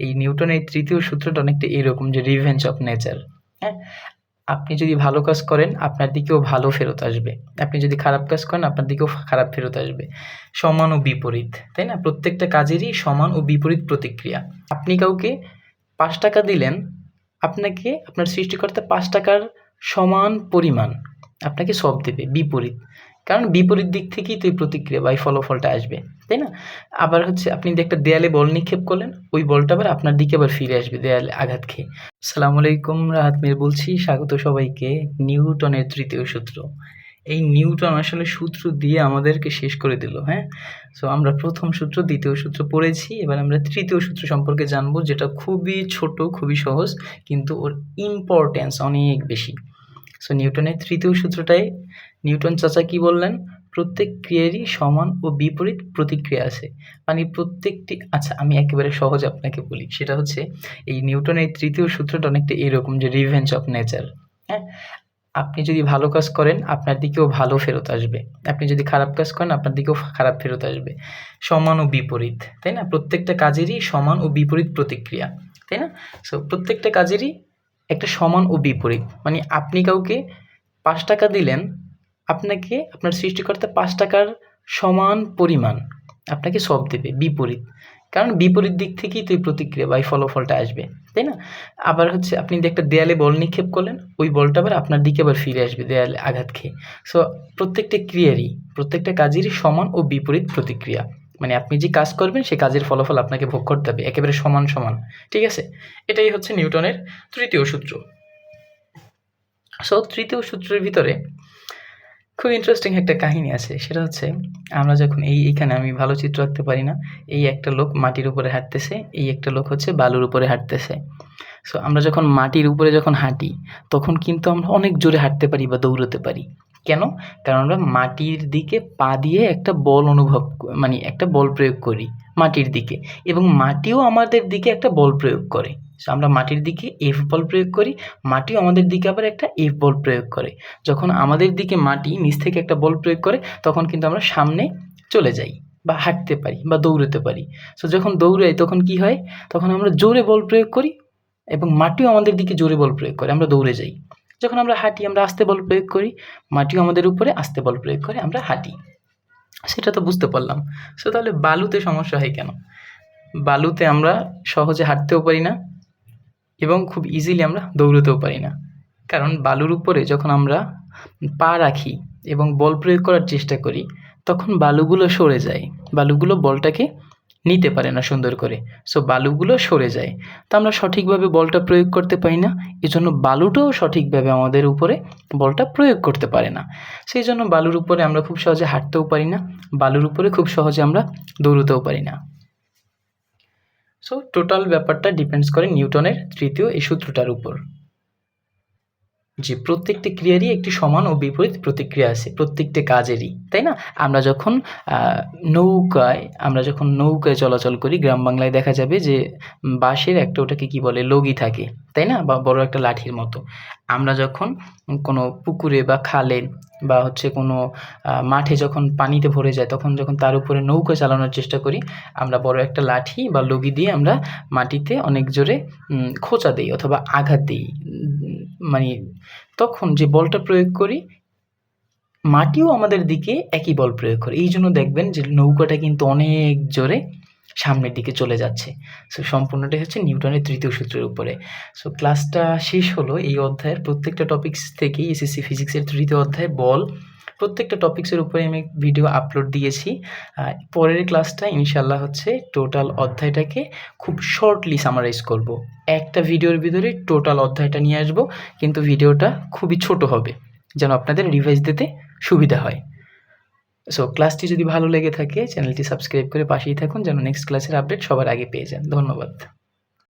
এই নিউটনের তৃতীয় সূত্রটা অনেকটা এরকম যে রিভেঞ্জ অফ নেচার হ্যাঁ? আপনি যদি ভালো কাজ করেন, আপনার দিকেও ভালো ফেরত আসবে। আপনি যদি খারাপ কাজ করেন, আপনার দিকেও খারাপ ফেরত আসবে। সমান ও বিপরীত, তাই না? প্রত্যেকটা কাজেরই সমান ও বিপরীত প্রতিক্রিয়া। আপনি কাউকে পাঁচ টাকা দিলেন, আপনাকে, আপনার সৃষ্টিকর্তা পাঁচ টাকার সমান পরিমাণ আপনাকে সব দেবে, বিপরীত। কারণ বিপরীত দিক থেকেই তো এই প্রতিক্রিয়া বা এই ফলাফলটা আসবে, তাই না? আবার হচ্ছে আপনি একটা দেয়ালে বল নিক্ষেপ করলেন, ওই বলটা আবার আপনার দিকে আবার ফিরে আসবে দেয়ালে আঘাত খেয়ে। সালাম আলাইকুম, রাহাত মির বলছি, স্বাগত সবাইকে নিউটনের তৃতীয় সূত্র। এই নিউটন আসলে সূত্র দিয়ে আমাদেরকে শেষ করে দিল হ্যাঁ? সো আমরা প্রথম সূত্র, দ্বিতীয় সূত্র পড়েছি, এবার আমরা তৃতীয় সূত্র সম্পর্কে জানব, যেটা খুবই ছোট, খুবই সহজ, কিন্তু ওর ইম্পর্টেন্স অনেক বেশি। সো নিউটনের তৃতীয় সূত্রটাই নিউটন চাচা কি বললেন? প্রত্যেক ক্রিয়ারই সমান ও বিপরীত প্রতিক্রিয়া আছে। মানে প্রত্যেকটি আচ্ছা আমি একেবারে সহজ আপনাকে বলি। সেটা হচ্ছে, এই নিউটনের তৃতীয় সূত্রটা অনেকটা এরকম যে রিভেঞ্জ অফ নেচার হ্যাঁ? আপনি যদি ভালো কাজ করেন, আপনার দিকেও ভালো ফেরত আসবে। আপনি যদি খারাপ কাজ করেন, আপনার দিকেও খারাপ ফেরত আসবে। সমান ও বিপরীত, তাই না? প্রত্যেকটা কাজেরই সমান ও বিপরীত প্রতিক্রিয়া, তাই না? সো প্রত্যেকটা কাজেরই একটা সমান ও বিপরীত। মানে আপনি কাউকে পাঁচ টাকা দিলেন, আপনাকে, আপনার সৃষ্টিকর্তা পাঁচ টাকার সমান পরিমাণ আপনাকে সব দেবে, বিপরীত। কারণ বিপরীত দিক থেকেই তো এই প্রতিক্রিয়া বা এই ফলাফলটা আসবে, তাই না? আবার হচ্ছে আপনি একটা দেয়ালে বল নিক্ষেপ করলেন, ওই বলটা আবার আপনার দিকে আবার ফিরে আসবে দেয়ালে আঘাত খেয়ে। সো প্রত্যেকটা ক্রিয়ারই, প্রত্যেকটা কাজেরই সমান ও বিপরীত প্রতিক্রিয়া। মানে আপনি যে কাজ করবেন সেই কাজের ফলাফল আপনাকে ভোগ করতে হবে, একেবারে সমান সমান, ঠিক আছে? এটাই হচ্ছে নিউটনের তৃতীয় সূত্র। সো তৃতীয় সূত্রের ভিতরে খুব ইন্টারেস্টিং একটা কাহিনী আছে, সেটা হচ্ছে আমরা যখন এই, এখানে আমি ভালো চিত্র আঁকতে পারি না, এই একটা লোক মাটির উপরে হাঁটতেছে, এই একটা লোক হচ্ছে বালুর উপরে হাঁটতেছে। সো আমরা যখন মাটির উপরে যখন হাঁটি, তখন কিন্তু আমরা অনেক জোরে হাঁটতে পারি বা দৌড়তে পারি। কেন? কারণ আমরা মাটির দিকে পা দিয়ে একটা বল অনুভব মানে একটা বল প্রয়োগ করি মাটির দিকে এবং মাটিও আমাদের দিকে একটা বল প্রয়োগ করে। আমরা মাটির দিকে এফ বল প্রয়োগ করি, মাটিও আমাদের দিকে আবার একটা এফ বল প্রয়োগ করে। যখন আমাদের দিকে মাটি নিচ থেকে একটা বল প্রয়োগ করে, তখন কিন্তু আমরা সামনে চলে যাই বা হাঁটতে পারি বা দৌড়তে পারি। সো যখন দৌড়াই তখন কি হয়? তখন আমরা জোরে বল প্রয়োগ করি এবং মাটিও আমাদের দিকে জোরে বল প্রয়োগ করে, আমরা দৌড়ে যাই। যখন আমরা হাঁটি, আমরা আস্তে বল প্রয়োগ করি, মাটিও আমাদের উপরে আস্তে বল প্রয়োগ করে আমরা হাঁটি। সেটা তো বুঝতে পারলাম। সো তাহলে বালুতে সমস্যা হয় কেন? বালুতে আমরা সহজে হাঁটতেও পারি না এবং খুব ইজিলি আমরা দৌড়তেও পারি না। কারণ বালুর উপরে যখন আমরা পা রাখি এবং বল প্রয়োগ করার চেষ্টা করি, তখন বালুগুলো সরে যায়। বালুগুলো বলটাকে নিতে পারে না সুন্দর করে। সো বালুগুলো সরে যায়। তো আমরা সঠিকভাবে বলটা প্রয়োগ করতে পারি না। এজন্য বালুটাও সঠিকভাবে আমাদের উপরে বলটা প্রয়োগ করতে পারে না। সেই জন্য বালুর উপরে আমরা খুব সহজে হাঁটতেও পারি না। বালুর উপরে খুব সহজে আমরা দৌড়তেও পারি না। সো টোটাল ব্যাপারটা ডিপেন্ডস করে নিউটনের তৃতীয় এই সূত্রটার উপর। যে প্রত্যেকটি ক্রিয়ারই একটি সমান ও বিপরীত প্রতিক্রিয়া আছে, প্রত্যেকটি কাজেরই, তাই না? আমরা যখন নৌকায়, আমরা যখন নৌকায় চলাচল করি, গ্রাম বাংলায় দেখা যাবে যে বাঁশের একটা ওটাকে কি বলে, লগি থাকে, তাই না? বা বড় একটা লাঠির মতো। আমরা যখন কোনো পুকুরে বা খালে বা হচ্ছে কোনো মাঠে যখন পানিতে ভরে যায়, তখন যখন তার উপরে নৌকা চালানোর চেষ্টা করি, আমরা বড় একটা লাঠি বা লগি দিয়ে আমরা মাটিতে অনেক জোরে খোঁচা দিই অথবা আঘাত দিই। মানে তখন যে বলটা প্রয়োগ করি, মাটিও আমাদের দিকে একই বল প্রয়োগ করে। এই জন্য দেখবেন যে নৌকাটা কিন্তু অনেক জোরে সামনের দিকে চলে যাচ্ছে। সো সম্পূর্ণটাই হচ্ছে নিউটনের তৃতীয় সূত্রের উপরে। সো ক্লাসটা শেষ হলো এই অধ্যায়ের প্রত্যেকটা টপিক্স থেকেই এসএসসি ফিজিক্সের তৃতীয় অধ্যায় বল প্রত্যেকটা টপিক্সের উপরে আমি ভিডিও আপলোড দিয়েছি। পরের ক্লাসটা ইনশাল্লাহ হচ্ছে টোটাল অধ্যায়টাকে খুব শর্টলি সামারাইজ করব। একটা ভিডিওর ভিতরে টোটাল অধ্যায়টা নিয়ে আসব, কিন্তু ভিডিওটা খুবই ছোট হবে, যেন আপনাদের রিভাইজ দিতে সুবিধা হয়। সো ক্লাসটি যদি ভালো লেগে থাকে চ্যানেলটি সাবস্ক্রাইব করে পাশেই থাকুন, যেন নেক্সট ক্লাসের আপডেট সবার আগে পেয়ে যান। ধন্যবাদ।